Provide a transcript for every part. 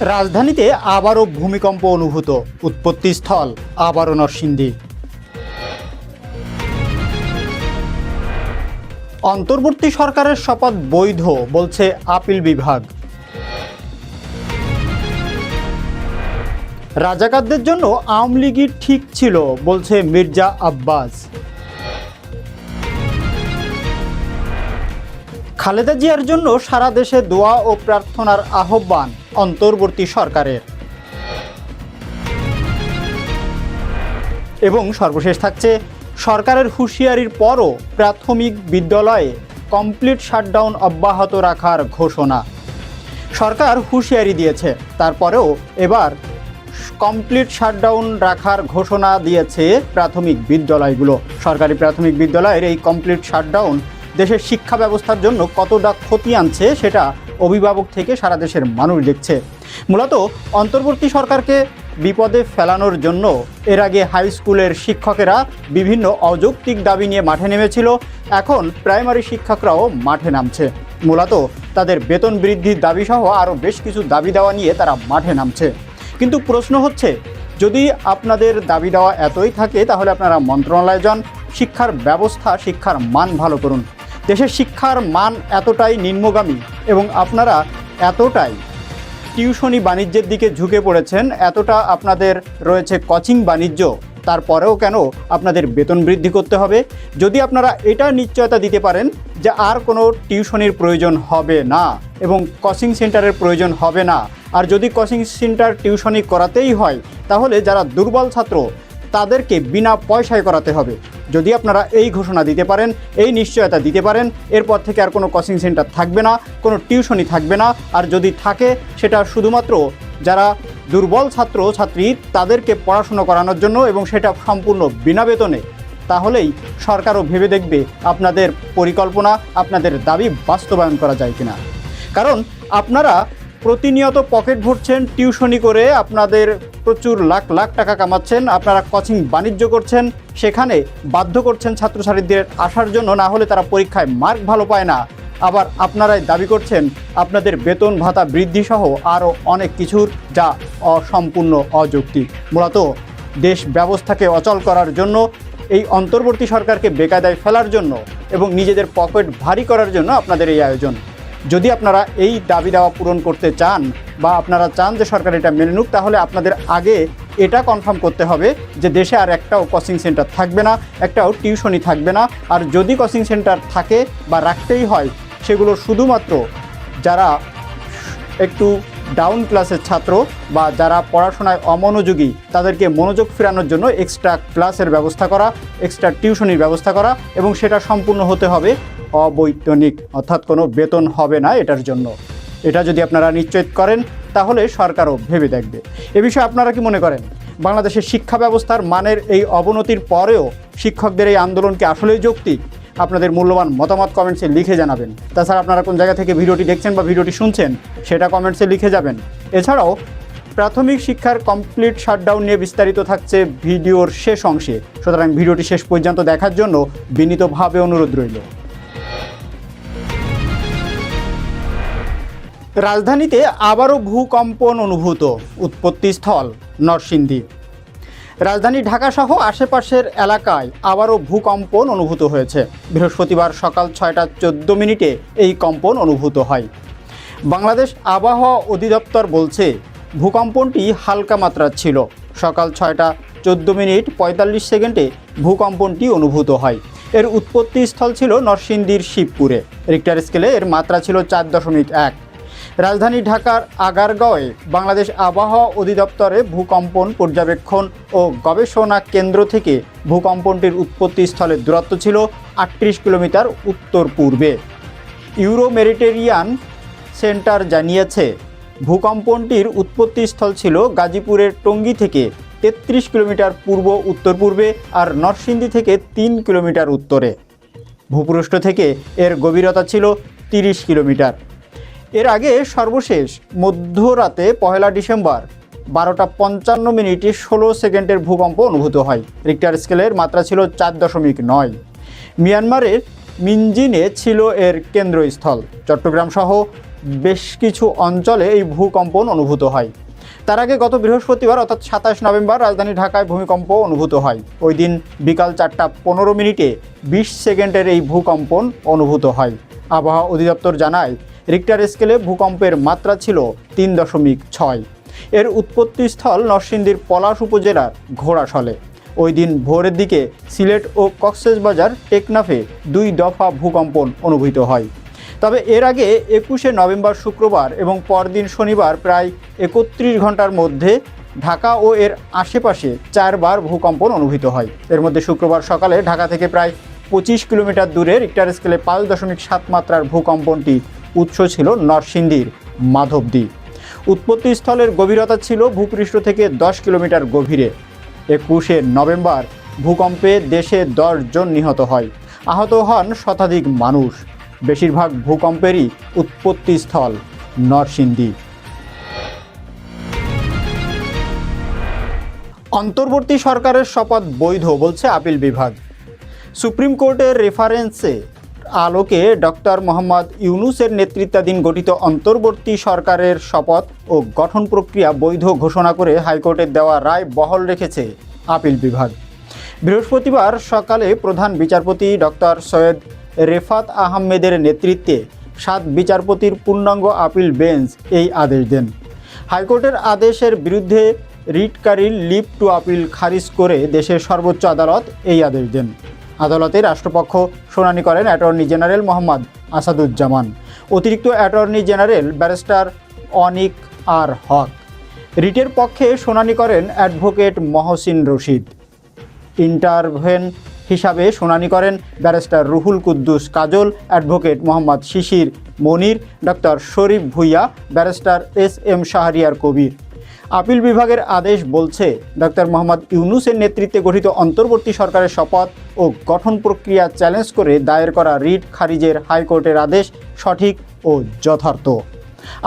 রাজধানীতে আবারও ভূমিকম্প অনুভূত। উৎপত্তিস্থল আবারও নরসিংদী অন্তর্বর্তী সরকারের শপথ বৈধ, বলছে আপিল বিভাগ। রাজাকারদের জন্য আওয়ামী লীগই ঠিক ছিল, বলছে মির্জা আব্বাস। খালেদা জিয়ার জন্য সারা দেশে দোয়া ও প্রার্থনার আহ্বান অন্তর্বর্তী সরকারের। এবং সর্বশেষ থাকছে, সরকারের হুঁশিয়ারির পরও প্রাথমিক বিদ্যালয়ে কমপ্লিট শাটডাউন অব্যাহত রাখার ঘোষণা। সরকার হুঁশিয়ারি দিয়েছে, তারপরেও এবার কমপ্লিট শাটডাউন রাখার ঘোষণা দিয়েছে প্রাথমিক বিদ্যালয়গুলো। সরকারি প্রাথমিক বিদ্যালয়ের এই কমপ্লিট শাটডাউন দেশের শিক্ষা ব্যবস্থার জন্য কতটা ক্ষতি আনছে সেটা অভিভাবক থেকে সারা দেশের মানুষ দেখছে। মূলত অন্তর্বর্তী সরকারকে বিপদে ফেলানোর জন্য এর আগে হাই স্কুলের শিক্ষকেরা বিভিন্ন অযৌক্তিক দাবি নিয়ে মাঠে নেমেছিল। এখন প্রাইমারি শিক্ষকরাও মাঠে নামছে। মূলত তাদের বেতন বৃদ্ধির দাবিসহ আরও বেশ কিছু দাবি দেওয়া নিয়ে তারা মাঠে নামছে। কিন্তু প্রশ্ন হচ্ছে, যদি আপনাদের দাবি দেওয়া এতই থাকে, তাহলে আপনারা মন্ত্রণালয়ে যান। শিক্ষার ব্যবস্থা, শিক্ষার মান ভালো করুন। দেশের শিক্ষার মান এতটাই নিম্নগামী এবং আপনারা এতটাই টিউশনি বাণিজ্যের দিকে ঝুঁকে পড়েছেন, এতটা আপনাদের রয়েছে কোচিং বাণিজ্য, তারপরেও কেন আপনাদের বেতন বৃদ্ধি করতে হবে? যদি আপনারা এটা নিশ্চয়তা দিতে পারেন যে আর কোনো টিউশনির প্রয়োজন হবে না এবং কোচিং সেন্টারের প্রয়োজন হবে না, আর যদি কোচিং সেন্টার টিউশনি করাতেই হয়, তাহলে যারা দুর্বল ছাত্র তাদেরকে বিনা পয়সায় করাতে হবে। যদি আপনারা এই ঘোষণা দিতে পারেন, এই নিশ্চয়তা দিতে পারেন, এরপর থেকে আর কোনো কোচিং সেন্টার থাকবে না, কোনো টিউশনি থাকবে না। আর যদি থাকে, সেটা শুধুমাত্র যারা দুর্বল ছাত্র ছাত্রী, তাদেরকে পড়াশুনো করানোর জন্য এবং সেটা সম্পূর্ণ বিনা বেতনে, তাহলেই সরকারও ভেবে দেখবে আপনাদের পরিকল্পনা, আপনাদের দাবি বাস্তবায়ন করা যায় কিনা। কারণ আপনারা প্রতিনিয়ত পকেট ভরছেন, টিউশনি করে আপনাদের প্রচুর লাখ লাখ টাকা কামাচ্ছেন, আপনারা কোচিং বাণিজ্য করছেন, সেখানে বাধ্য করছেন ছাত্রছাত্রীদের আসার জন্য, না হলে তারা পরীক্ষায় মার্ক ভালো পায় না। আবার আপনারাই দাবি করছেন, আপনাদের বেতন ভাতা বৃদ্ধি সহ আরও অনেক কিছুর যা অসম্পূর্ণ অযৌক্তিক। মূলত দেশ ব্যবস্থাকে অচল করার জন্য, এই অন্তর্বর্তী সরকারকে বেকায়দায় ফেলার জন্য এবং নিজেদের পকেট ভারী করার জন্য আপনাদের এই আয়োজন। যদি আপনারা এই দাবি দাওয়া পূরণ করতে চান বা আপনারা চান যে সরকার এটা মেনে নিক, তাহলে আপনাদের আগে এটা কনফার্ম করতে হবে যে দেশে আর একটাও কোচিং সেন্টার থাকবে না, একটাও টিউশনই থাকবে না। আর যদি কোচিং সেন্টার থাকে বা রাখতেই হয়, সেগুলো শুধুমাত্র যারা একটু ডাউন ক্লাসের ছাত্র বা যারা পড়াশোনায় অমনোযোগী, তাদেরকে মনোযোগ ফেরানোর জন্য এক্সট্রা ক্লাসের ব্যবস্থা করা এক্সট্রা টিউশনির ব্যবস্থা করা এবং সেটা সম্পূর্ণ হতে হবে অবৈতনিক, অর্থাৎ কোনো বেতন হবে না এটার জন্য। এটা যদি আপনারা নিশ্চিত করেন, তাহলে সরকারও ভেবে দেখবে। এ বিষয়ে আপনারা কি মনে করেন? বাংলাদেশের শিক্ষা ব্যবস্থার মানের এই অবনতির পরেও শিক্ষকদের এই আন্দোলনকে আসলেই যৌক্তিক? আপনাদের মূল্যবান মতামত কমেন্টসে লিখে জানাবেন। তাছাড়া আপনারা কোন জায়গা থেকে ভিডিওটি দেখছেন বা ভিডিওটি শুনছেন, সেটা কমেন্টসে লিখে যাবেন। এছাড়াও, প্রাথমিক শিক্ষার কমপ্লিট শাটডাউন নিয়ে বিস্তারিত থাকছে ভিডিওর শেষ অংশে। সুতরাং ভিডিওটি শেষ পর্যন্ত দেখার জন্য বিনীতভাবে অনুরোধ রইল। রাজধানীতে আবারও ভূকম্পন অনুভূত উৎপত্তিস্থল নরসিংদী। রাজধানী ঢাকাসহ আশেপাশের এলাকায় আবারও ভূকম্পন অনুভূত হয়েছে। বৃহস্পতিবার সকাল ছয়টা চোদ্দ মিনিটে এই কম্পন অনুভূত হয়। বাংলাদেশ আবহাওয়া অধিদপ্তর বলছে, ভূকম্পনটি হালকা মাত্রার ছিল। সকাল ছয়টা চোদ্দ মিনিট পঁয়তাল্লিশ সেকেন্ডে ভূকম্পনটি অনুভূত হয়। এর উৎপত্তিস্থল ছিল নরসিংদীর শিবপুরে। রিক্টার স্কেলে এর মাত্রা ছিল চার দশমিক এক। রাজধানী ঢাকার আগারগাঁওয়ে বাংলাদেশ আবহাওয়া অধিদপ্তরে ভূকম্পন পর্যবেক্ষণ ও গবেষণা কেন্দ্র থেকে ভূকম্পনটির উৎপত্তি উৎপত্তিস্থলের দূরত্ব ছিল আটত্রিশ কিলোমিটার উত্তর পূর্বে। ইউরো মেরিটেরিয়ান সেন্টার জানিয়েছে, ভূকম্পনটির উৎপত্তিস্থল ছিল গাজীপুরের টঙ্গী থেকে তেত্রিশ কিলোমিটার পূর্ব উত্তর পূর্বে আর নরসিংদী থেকে তিন কিলোমিটার উত্তরে। ভূপৃষ্ঠ থেকে এর গভীরতা ছিল তিরিশ কিলোমিটার। এর আগে সর্বশেষ মধ্যরাতে পহেলা ডিসেম্বর বারোটা পঞ্চান্ন মিনিটে ষোলো সেকেন্ডের ভূকম্প অনুভূত হয়। রিক্টার স্কেলের মাত্রা ছিল চার দশমিক নয়। মিয়ানমারের মিনজিনে ছিল এর কেন্দ্রস্থল। চট্টগ্রাম সহ বেশ কিছু অঞ্চলে এই ভূকম্পন অনুভূত হয়। তার আগে গত বৃহস্পতিবার, অর্থাৎ সাতাশ নভেম্বর, রাজধানী ঢাকায় ভূমিকম্প অনুভূত হয়। ওই দিন বিকাল চারটা পনেরো মিনিটে বিশ সেকেন্ডের এই ভূকম্পন অনুভূত হয়। আবহাওয়া অধিদপ্তর জানায় রিক্টার স্কেলে ভূকম্পের মাত্রা ছিল তিন দশমিক ছয়। এর উৎপত্তিস্থল নরসিংদীর পলাশ উপজেলার ঘোড়াশলে। ওই দিন ভোরের দিকে সিলেট ও কক্সবাজার টেকনাফে দুই দফা ভূকম্পন অনুভূত হয়। তবে এর আগে একুশে নভেম্বর শুক্রবার এবং পরদিন শনিবার প্রায় একত্রিশ ঘণ্টার মধ্যে ঢাকা ও এর আশেপাশে চারবার ভূকম্পন অনুভূত হয়। এর মধ্যে শুক্রবার সকালে ঢাকা থেকে প্রায় পঁচিশ কিলোমিটার দূরে রিক্টার স্কেলে পাঁচ দশমিক সাত মাত্রার ভূকম্পনটি উৎস ছিল নরসিংদীর মাধবদী। উৎপত্তিস্থলের গভীরতা ছিল ভূপৃষ্ঠ থেকে দশ কিলোমিটার গভীরে। একুশে নভেম্বর ভূকম্পে দেশে জন নিহত হয়। আহত হন শতাধিক মানুষ। বেশিরভাগ ভূকম্পেরই উৎপত্তিস্থল নরসিংদী। অন্তর্বর্তী সরকারের শপথ বৈধ বলছে আপিল বিভাগ। সুপ্রিম কোর্টের রেফারেন্সে আলোকে ডক্টর মোহাম্মদ ইউনুসের নেতৃত্বাধীন গঠিত অন্তর্বর্তী সরকারের শপথ ও গঠন প্রক্রিয়া বৈধ ঘোষণা করে হাইকোর্টের দেওয়া রায় বহল রেখেছে আপিল বিভাগ। বৃহস্পতিবার সকালে প্রধান বিচারপতি ডক্টর সৈয়দ রেফাত আহমেদের নেতৃত্বে সাত বিচারপতির পূর্ণাঙ্গ আপিল বেঞ্চ এই আদেশ দেন। হাইকোর্টের আদেশের বিরুদ্ধে রিটকারীর লিভ টু আপিল খারিজ করে দেশের সর্বোচ্চ আদালত এই আদেশ দেন। আদালতে রাষ্ট্রপক্ষ শুনানি করেন অ্যাটর্নি জেনারেল মোহাম্মদ আসাদুজ্জামান। অতিরিক্ত attorney general barrister Anik R Haque. রিটের পক্ষে শুনানি করেন অ্যাডভোকেট মহসিন রশিদ। ইন্টারভেন হিসাবে শুনানি করেন barrister Ruhul Quddus Kajol, advocate Mohammad Shishir Monir, doctor Sharif Bhuiyan, barrister S M Shahriar Kabir. Appeal বিভাগের আদেশ বলছে ডক্টর মোহাম্মদ ইউনুসের নেতৃত্বে গঠিত অন্তর্বর্তী সরকারের শপথ ও গঠন প্রক্রিয়া চ্যালেঞ্জ করে দায়ের করা রিট খারিজের হাইকোর্টের আদেশ সঠিক ও যথার্থ।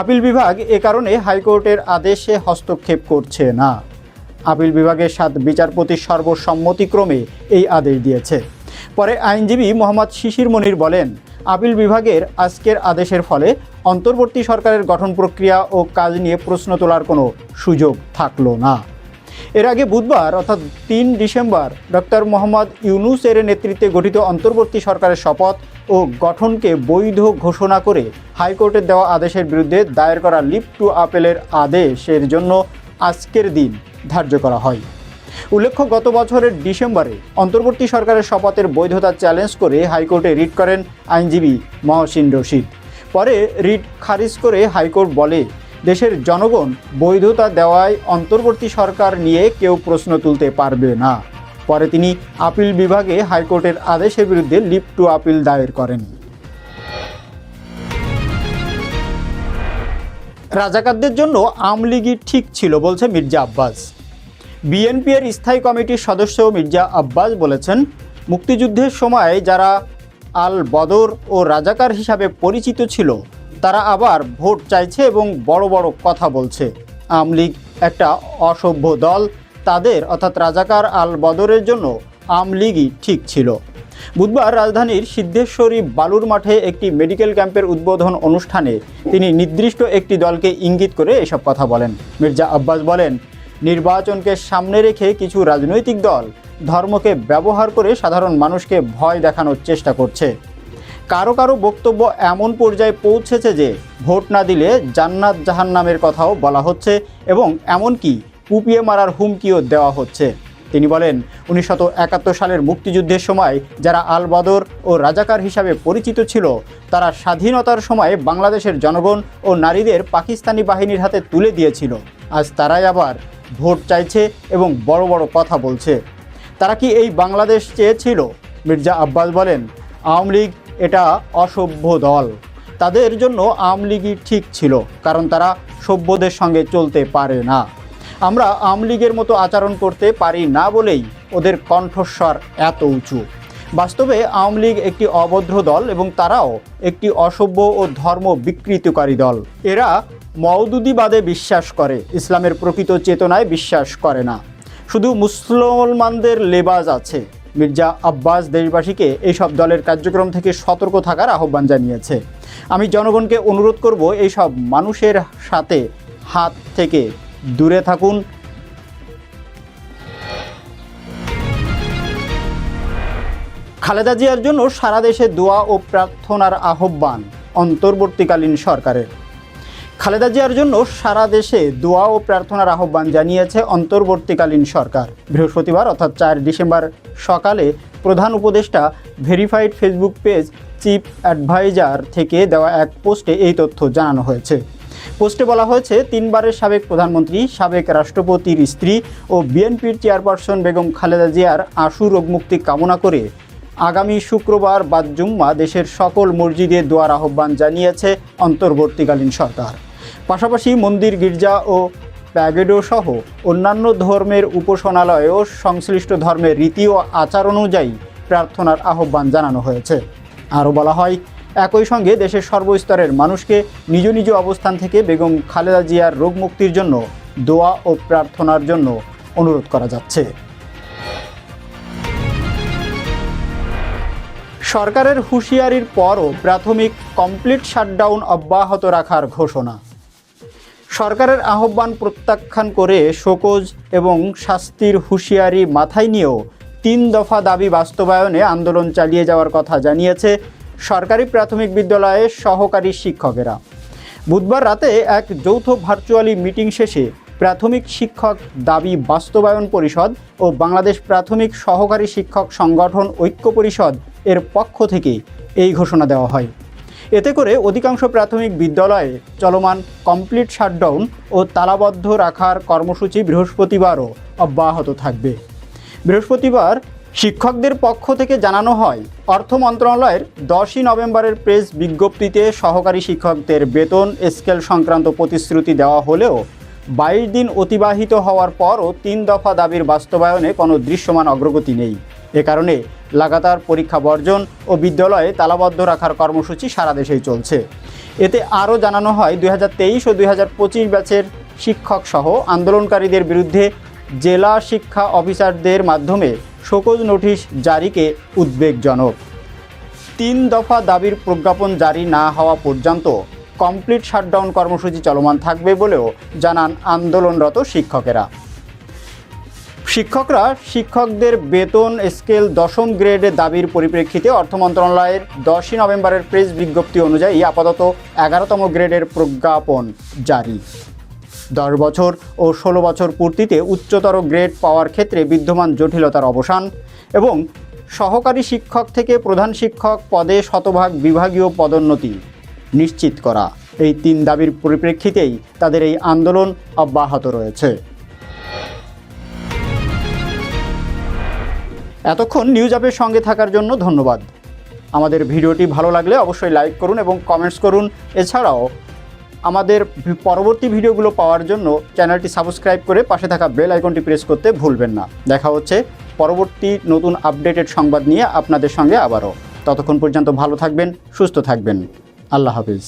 আপিল বিভাগ এ কারণে হাইকোর্টের আদেশে হস্তক্ষেপ করছে না। আপিল বিভাগের সাত বিচারপতির সর্বসম্মতিক্রমে এই আদেশ দিয়েছে। পরে আইনজীবী মোহাম্মদ শিশির মনির বলেন, আপিল বিভাগের আজকের আদেশের ফলে অন্তর্বর্তী সরকারের গঠন প্রক্রিয়া ও কাজ নিয়ে প্রশ্ন তোলার কোনো সুযোগ থাকল না। এর আগে বুধবার, অর্থাৎ তিন ডিসেম্বর, ডক্টর মোহাম্মদ ইউনুসের নেতৃত্বে গঠিত অন্তর্বর্তী সরকারের শপথ ও গঠনকে বৈধ ঘোষণা করে হাইকোর্টের দেওয়া আদেশের বিরুদ্ধে দায়ের করা লিপ টু আপেলের আদেশের জন্য আজকের দিন ধার্য করা হয়। উল্লেখ্য, গত বছরের ডিসেম্বরে অন্তর্বর্তী সরকারের শপথের বৈধতা চ্যালেঞ্জ করে হাইকোর্টে রিট করেন আইনজীবী মহসিন রশিদ। পরে রিট খারিজ করে হাইকোর্ট বলে, দেশের জনগণ বৈধতা দেওয়ায় অন্তর্বর্তী সরকার নিয়ে কেউ প্রশ্ন তুলতে পারবে না। পরে তিনি আপিল বিভাগে হাইকোর্টের আদেশের বিরুদ্ধে লিভ টু আপিল দায়ের করেন। রাজাকারদের জন্য আমলিগি ঠিক ছিল বলছে মির্জা আব্বাস। বিএনপি এর স্থায়ী কমিটির সদস্য মির্জা আব্বাস বলেছেন, মুক্তিযুদ্ধের সময় যারা আল বদর ও রাজাকার হিসাবে পরিচিত ছিল। তারা আবার ভোট চাইছে এবং বড় বড় কথা বলছে। আমলিগ একটা অসভ্য দল। তাদের অর্থাৎ রাজাকার আল বদরের জন্য আমলিগই ঠিক ছিল। বুধবার রাজধানীর সিদ্ধেশ্বরী বালুর মাঠে একটি মেডিকেল ক্যাম্পের উদ্বোধন অনুষ্ঠানে তিনি নির্দিষ্ট একটি দলকে ইঙ্গিত করে এসব কথা বলেন। মির্জা আব্বাস বলেন, নির্বাচনকে সামনে রেখে কিছু রাজনৈতিক দল ধর্মকে ব্যবহার করে সাধারণ মানুষকে ভয় দেখানোর চেষ্টা করছে। কারও কারও বক্তব্য এমন পর্যায়ে পৌঁছেছে যে, ভোট না দিলে জান্নাত জাহান্নামের কথাও বলা হচ্ছে এবং এমনকি কুপিয়ে মারার হুমকিও দেওয়া হচ্ছে। তিনি বলেন, উনিশশো একাত্তর সালের মুক্তিযুদ্ধের সময় যারা আল বদর ও রাজাকার হিসাবে পরিচিত ছিল, তারা স্বাধীনতার সময় বাংলাদেশের জনগণ ও নারীদের পাকিস্তানি বাহিনীর হাতে তুলে দিয়েছিল। আজ তারাই আবার ভোট চাইছে এবং বড় বড় কথা বলছে। তারা কি এই বাংলাদেশ চেয়েছিল? মির্জা আব্বাস বলেন, আওয়ামী লীগ এটা অসভ্য দল। তাদের জন্য আওয়ামী লীগই ঠিক ছিল, কারণ তারা সভ্যদের সঙ্গে চলতে পারে না। আমরা আওয়ামী লীগের মতো আচরণ করতে পারি না বলেই ওদের কণ্ঠস্বর এত উঁচু। বাস্তবে আওয়ামী লীগ একটি অভদ্র দল এবং তারাও একটি অসভ্য ও ধর্ম বিকৃতকারী দল। এরা মওদুদিবাদে বিশ্বাস করে, ইসলামের প্রকৃত চেতনায় বিশ্বাস করে না। শুধু মুসলমানদের লেবাজ আছে। মির্জা আব্বাস দেশবাসীকে এইসব দলের কার্যক্রম থেকে সতর্ক থাকার আহ্বান জানিয়েছে। আমি জনগণকে অনুরোধ করব এইসব মানুষের সাথে হাত থেকে দূরে থাকুন। খালেদা জিয়ার জন্য সারা দেশে দোয়া ও প্রার্থনার আহ্বান অন্তর্বর্তীকালীন সরকারের। খালেদা জিয়ার জন্য সারা দেশে দোয়া ও প্রার্থনার আহ্বান জানিয়েছে অন্তর্বর্তীকালীন সরকার। বৃহস্পতিবার অর্থাৎ চার ডিসেম্বর সকালে প্রধান উপদেষ্টা verified Facebook page chief adviser থেকে দেওয়া এক পোস্টে এই তথ্য জানানো হয়েছে। পোস্টে বলা হয়েছে, তিনবারের সাবেক প্রধানমন্ত্রী, সাবেক রাষ্ট্রপতির স্ত্রী ও বিএনপির চেয়ারপারসন বেগম খালেদা জিয়ার আশু রোগমুক্তি কামনা করে আগামী শুক্রবার বাদ জুম্মা দেশের সকল মসজিদে দোয়ার আহ্বান জানিয়েছে অন্তর্বর্তীকালীন সরকার। পাশাপাশি মন্দির, গির্জা ও প্যাগেডো সহ অন্যান্য ধর্মের উপাসনালয়েও সংশ্লিষ্ট ধর্মের রীতি ও আচার অনুযায়ী প্রার্থনার আহ্বান জানানো হয়েছে। আরও বলা হয়, একই সঙ্গে দেশের সর্বস্তরের মানুষকে নিজ নিজ অবস্থান থেকে বেগম খালেদা জিয়ার রোগ মুক্তির জন্য দোয়া ও প্রার্থনার জন্য অনুরোধ করা যাচ্ছে। সরকারের হুঁশিয়ারির পরও প্রাথমিক কমপ্লিট শাটডাউন অব্যাহত রাখার ঘোষণা। সরকারের আহ্বান প্রত্যাখ্যান করে শোকজ এবং শাস্তির হুঁশিয়ারি মাথায় নিয়েও তিন দফা দাবি বাস্তবায়নে আন্দোলন চালিয়ে যাওয়ার কথা জানিয়েছে সরকারি প্রাথমিক বিদ্যালয়ের সহকারী শিক্ষকেরা। বুধবার রাতে এক যৌথ ভার্চুয়ালি মিটিং শেষে প্রাথমিক শিক্ষক দাবি বাস্তবায়ন পরিষদ ও বাংলাদেশ প্রাথমিক সহকারী শিক্ষক সংগঠন ঐক্য পরিষদ এর পক্ষ থেকে এই ঘোষণা দেওয়া হয়। এতে করে অধিকাংশ প্রাথমিক বিদ্যালয়ে চলমান কমপ্লিট শাটডাউন ও তালাবদ্ধ রাখার কর্মসূচি বৃহস্পতিবারও অব্যাহত থাকবে। বৃহস্পতিবার শিক্ষকদের পক্ষ থেকে জানানো হয়, অর্থ মন্ত্রণালয়ের দশই নভেম্বরের প্রেস বিজ্ঞপ্তিতে সহকারী শিক্ষকদের বেতন, স্কেল সংক্রান্ত প্রতিশ্রুতি দেওয়া হলেও বাইশ দিন অতিবাহিত হওয়ার পরও তিন দফা দাবির বাস্তবায়নে কোনো দৃশ্যমান অগ্রগতি নেই। এ কারণে লাগাতার পরীক্ষা বর্জন ও বিদ্যালয়ে তালাবদ্ধ রাখার কর্মসূচি সারা দেশেই চলছে। এতে আরও জানানো হয়, দুই হাজার তেইশ ও দুই হাজার পঁচিশ ব্যাচের শিক্ষক সহ আন্দোলনকারীদের বিরুদ্ধে জেলা শিক্ষা অফিসারদের মাধ্যমে শোকজ নোটিশ জারিকে উদ্বেগজনক। তিন দফা দাবির প্রজ্ঞাপন জারি না হওয়া পর্যন্ত কমপ্লিট শাটডাউন কর্মসূচি চলমান থাকবে বলেও জানান আন্দোলনরত শিক্ষকেরা। শিক্ষকরা শিক্ষকদের বেতন স্কেল দশম গ্রেডের দাবির পরিপ্রেক্ষিতে অর্থ মন্ত্রণালয়ের দশই নভেম্বরের প্রেস বিজ্ঞপ্তি অনুযায়ী আপাতত এগারোতম গ্রেডের প্রজ্ঞাপন জারি। দশ বছর ও ষোলো বছর পূর্তিতে উচ্চতর গ্রেড পাওয়ার ক্ষেত্রে বিদ্যমান জটিলতার অবসান এবং সহকারী শিক্ষক থেকে প্রধান শিক্ষক পদে শতভাগ বিভাগীয় পদোন্নতি নিশ্চিত করা। এই তিন দাবির পরিপ্রেক্ষিতেই তাদের এই আন্দোলন অব্যাহত রয়েছে। এতক্ষণ নিউজ অ্যাপের সঙ্গে থাকার জন্য ধন্যবাদ। আমাদের ভিডিওটি ভালো লাগলে অবশ্যই লাইক করুন এবং কমেন্টস করুন। এছাড়াও আমাদের পরবর্তী ভিডিওগুলো পাওয়ার জন্য চ্যানেলটি সাবস্ক্রাইব করে পাশে থাকা বেল আইকনটি প্রেস করতে ভুলবেন না। দেখা হচ্ছে পরবর্তী নতুন আপডেটেড সংবাদ নিয়ে আপনাদের সঙ্গে আবারও। ততক্ষণ পর্যন্ত ভালো থাকবেন, সুস্থ থাকবেন। আল্লাহ হাফিজ।